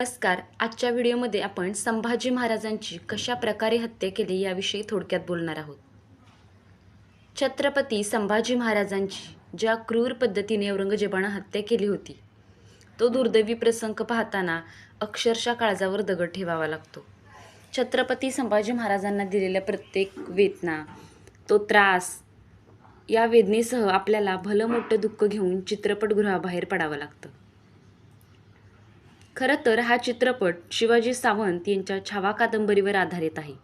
नमस्कार. आजच्या व्हिडिओमध्ये आपण संभाजी महाराजांची कशा प्रकारे हत्या केली याविषयी थोडक्यात बोलणार आहोत. छत्रपती संभाजी महाराजांची ज्या क्रूर पद्धतीने औरंगजेबानं हत्या केली होती तो दुर्दैवी प्रसंग पाहताना अक्षरशः काळजावर दगड ठेवावा लागतो. छत्रपती संभाजी महाराजांना दिलेल्या प्रत्येक वेदना तो त्रास या वेदनेसह आपल्याला भलं मोठं दुःख घेऊन चित्रपटगृहाबाहेर पडावं लागतं. खरं तर हा चित्रपट शिवाजी सावंत यांच्या छावा कादंबरीवर आधारित आहे.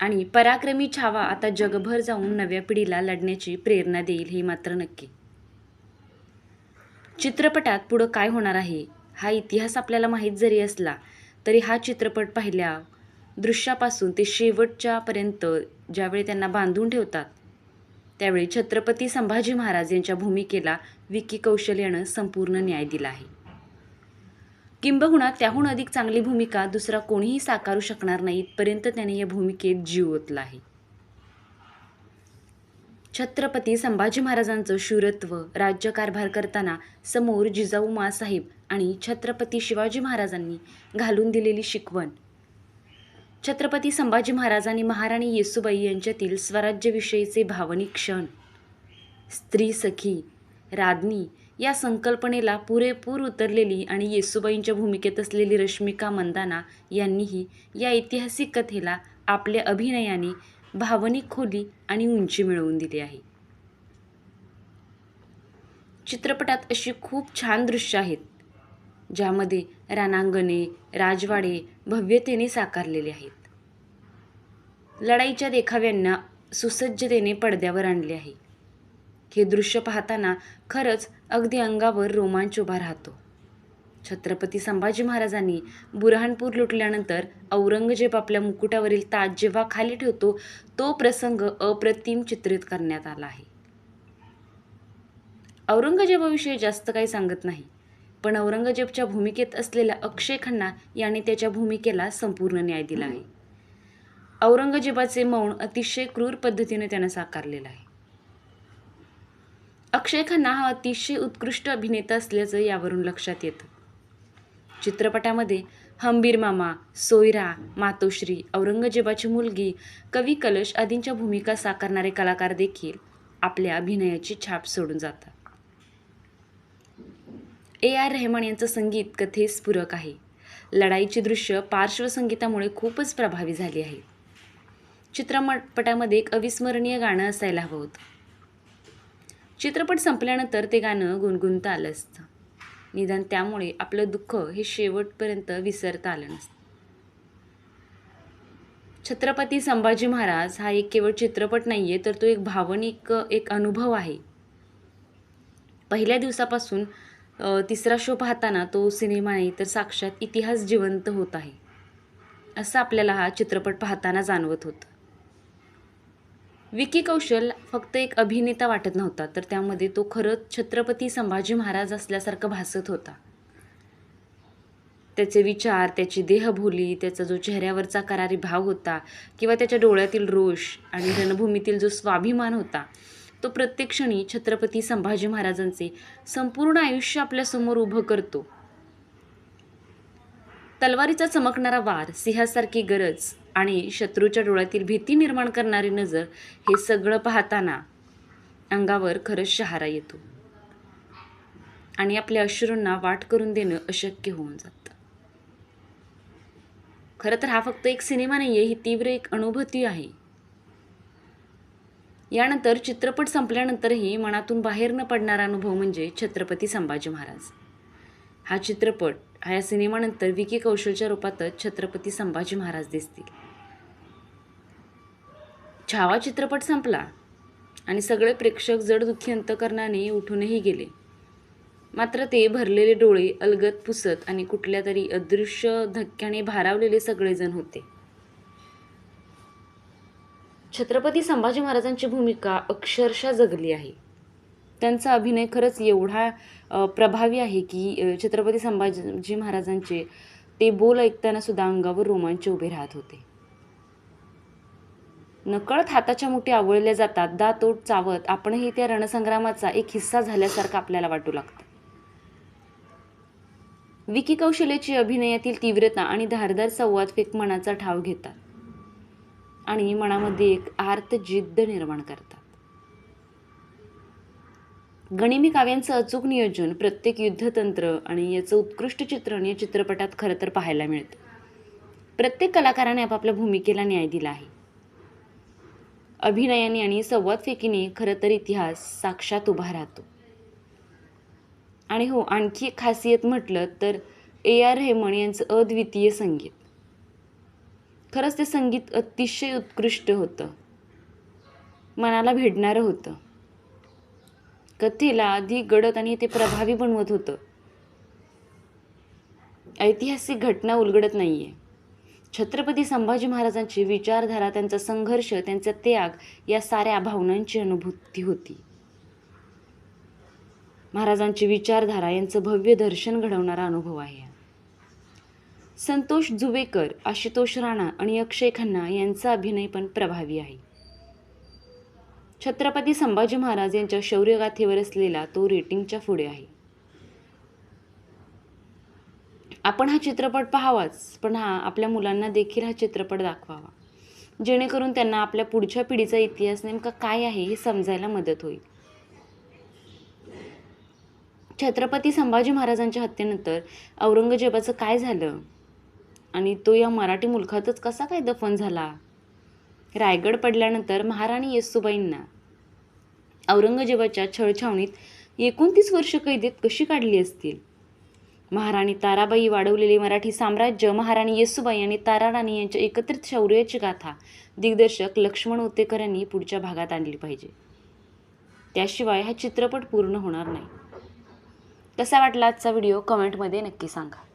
आणि पराक्रमी छावा आता जगभर जाऊन नव्या पिढीला लढण्याची प्रेरणा देईल हे मात्र नक्की. चित्रपटात पुढं काय होणार आहे? हा इतिहास आपल्याला माहीत जरी असला तरी हा चित्रपट पाहिल्या दृश्यापासून ते शेवटच्यापर्यंत ज्यावेळी त्यांना बांधून ठेवतात त्यावेळी छत्रपती संभाजी महाराज यांच्या भूमिकेला विकी कौशल यानं संपूर्ण न्याय दिला आहे. किंबहुना त्याहून अधिक चांगली भूमिका दुसरा कोणीही साकारू शकणार नाही इथपर्यंत त्याने या भूमिकेत जीव ओतला आहे. छत्रपती संभाजी महाराजांचं शूरत्व राज्यकारभार करताना समोर जिजाऊ मासाहेब आणि छत्रपती शिवाजी महाराजांनी घालून दिलेली शिकवण. छत्रपती संभाजी महाराज आणि महाराणी येसुबाई यांच्यातील स्वराज्यविषयीचे भावनिक क्षण. स्त्री सखी राज्ञी या संकल्पनेला पुरेपूर उतरलेली आणि येसूबाईंच्या भूमिकेत असलेली रश्मिका मंदाना यांनीही या ऐतिहासिक कथेला आपल्या अभिनयाने भावनिक खोली आणि उंची मिळवून दिली आहे. चित्रपटात अशी खूप छान दृश्य आहेत ज्यामध्ये रानांगणे राजवाडे भव्यतेने साकारलेले आहेत. लढाईच्या देखाव्यांना सुसज्जतेने पडद्यावर आणले आहे. हे दृश्य पाहताना खरंच अगदी अंगावर रोमांच उभा राहतो. छत्रपती संभाजी महाराजांनी बुरहानपूर लुटल्यानंतर औरंगजेब आपल्या मुकुटावरील ताज जेव्हा खाली ठेवतो तो प्रसंग अप्रतिम चित्रित करण्यात आला आहे. औरंगजेबाविषयी जास्त काही सांगत नाही पण औरंगजेबच्या भूमिकेत असलेल्या अक्षय खन्ना याने त्याच्या भूमिकेला संपूर्ण न्याय दिला आहे. औरंगजेबाचे मौन अतिशय क्रूर पद्धतीने त्यानं साकारलेलं आहे. अक्षय खन्ना हा अतिशय उत्कृष्ट अभिनेता असल्याचं यावरून लक्षात येतं. चित्रपटामध्ये हंबीर मामा सोयरा मातोश्री औरंगजेबाची मुलगी कवी कलश आदींच्या भूमिका साकारणारे कलाकार देखील आपल्या अभिनयाची छाप सोडून जातात. ए आर रेहमान यांचं संगीत कथेस पूरक आहे. लढाईची दृश्य पार्श्वसंगीतामुळे खूपच प्रभावी झाली आहे. चित्रपटामध्ये एक अविस्मरणीय गाणं असायला हवं होतं. चित्रपट संपल्यानंतर ते गाणं गुणगुणता आलं असतं. निदान त्यामुळे आपलं दुःख हे शेवटपर्यंत विसरता आलं नसतं. छत्रपती संभाजी महाराज हा एक केवळ चित्रपट नाही आहे तर तो एक भावनिक एक अनुभव आहे. पहिल्या दिवसापासून तिसरा शो पाहताना तो सिनेमा नाही तर साक्षात इतिहास जिवंत होत आहे असं आपल्याला हा चित्रपट पाहताना जाणवत होतं. विकी कौशल फक्त एक अभिनेता वाटत नव्हता तर त्यामध्ये तो खरंच छत्रपती संभाजी महाराज असल्यासारखं भासत होता. त्याचे विचार त्याची देहबोली त्याचा जो चेहऱ्यावरचा करारी भाव होता किंवा त्याच्या डोळ्यातील रोष आणि रणभूमीतील जो स्वाभिमान होता तो प्रत्येक क्षणी छत्रपती संभाजी महाराजांचे संपूर्ण आयुष्य आपल्यासमोर उभं करतो. तलवारीचा चमकणारा वार सिंहासारखी गरज आणि शत्रूच्या डोळ्यातील भीती निर्माण करणारी नजर हे सगळं पाहताना अंगावर खरंच शहारा येतो. आणि आपल्या अश्रूंना वाट करून देणं अशक्य होऊन जातं. खरं तर हा फक्त एक सिनेमा नाही आहे ही तीव्र एक अनुभूती आहे. यानंतर चित्रपट संपल्यानंतरही मनातून बाहेर न पडणारा अनुभव म्हणजे छत्रपती संभाजी महाराज. हा चित्रपट हा या सिनेमानंतर विकी कौशलच्या रूपातच छत्रपती संभाजी महाराज दिसतील. छावा चित्रपट संपला आणि सगळे प्रेक्षक जडदुःखी अंतकरणाने उठूनही गेले. मात्र ते भरलेले डोळे अलगद पुसत आणि कुठल्या तरी अदृश्य धक्क्याने भारावलेले सगळेजण होते. छत्रपती संभाजी महाराजांची भूमिका अक्षरशः जगली आहे. त्यांचा अभिनय खरंच एवढा प्रभावी आहे की छत्रपती संभाजी महाराजांचे ते बोल ऐकताना सुद्धा अंगावर रोमांच उभे राहत होते. नकळत हाताच्या मुठी आवळल्या जातात दातोट चावत आपणही त्या रणसंग्रामाचा एक हिस्सा झाल्यासारखा आपल्याला वाटू लागतं. विकी कौशल्याची अभिनयातील तीव्रता आणि धारदार संवाद फेक मनाचा ठाव घेतात आणि मनामध्ये एक आर्त जिद्द निर्माण करतात. गणिमी काव्यांचं अचूक नियोजन प्रत्येक युद्धतंत्र आणि याचं उत्कृष्ट चित्रण या चित्रपटात खरं तर पाहायला मिळतं. प्रत्येक कलाकाराने आपापल्या भूमिकेला न्याय दिला आहे. अभिनयाने आणि संवाद फेकीने खरं तर इतिहास साक्षात उभा राहतो. आणि हो आणखी एक खासियत म्हटलं तर ए आर रेमन यांचं अद्वितीय संगीत. खरंच ते संगीत अतिशय उत्कृष्ट होतं. मनाला भेटणारं होतं. कथेला अधिक गडद आणि ते प्रभावी बनवत होतं. ऐतिहासिक घटना उलगडत नाहीये. छत्रपती संभाजी महाराजांची विचारधारा त्यांचा संघर्ष त्यांचा त्याग या साऱ्या भावनांची अनुभूती होती. महाराजांची विचारधारा यांचं भव्य दर्शन घडवणारा अनुभव आहे. संतोष जुवेकर आशुतोष राणा आणि अक्षय खन्ना यांचा अभिनय पण प्रभावी आहे. छत्रपती संभाजी महाराज यांच्या शौर्यगाथेवर असलेला तो रेटिंगच्या पुढे आहे. आपण हा चित्रपट पाहावाच पण हा आपल्या मुलांना देखील हा चित्रपट दाखवावा. जेणेकरून त्यांना आपल्या पुढच्या पिढीचा इतिहास नेमका काय आहे हे समजायला मदत होईल. छत्रपती संभाजी महाराजांच्या हत्येनंतर औरंगजेबाचं काय झालं? आणि तो या मराठी मुलखातच कसा काय दफन झाला? रायगड पडल्यानंतर महाराणी येसुबाईंना औरंगजेबाच्या छळछावणीत एकोणतीस वर्ष कैदेत कशी काढली असतील? महाराणी ताराबाई वाढवलेले मराठी साम्राज्य महाराणी येसुबाई आणि ताराराणी यांच्या एकत्रित शौर्याची गाथा दिग्दर्शक लक्ष्मण उत्तेकर यांनी पुढच्या भागात आणली पाहिजे. त्याशिवाय हा चित्रपट पूर्ण होणार नाही. कसा वाटला आजचा व्हिडिओ? कमेंटमध्ये नक्की सांगा.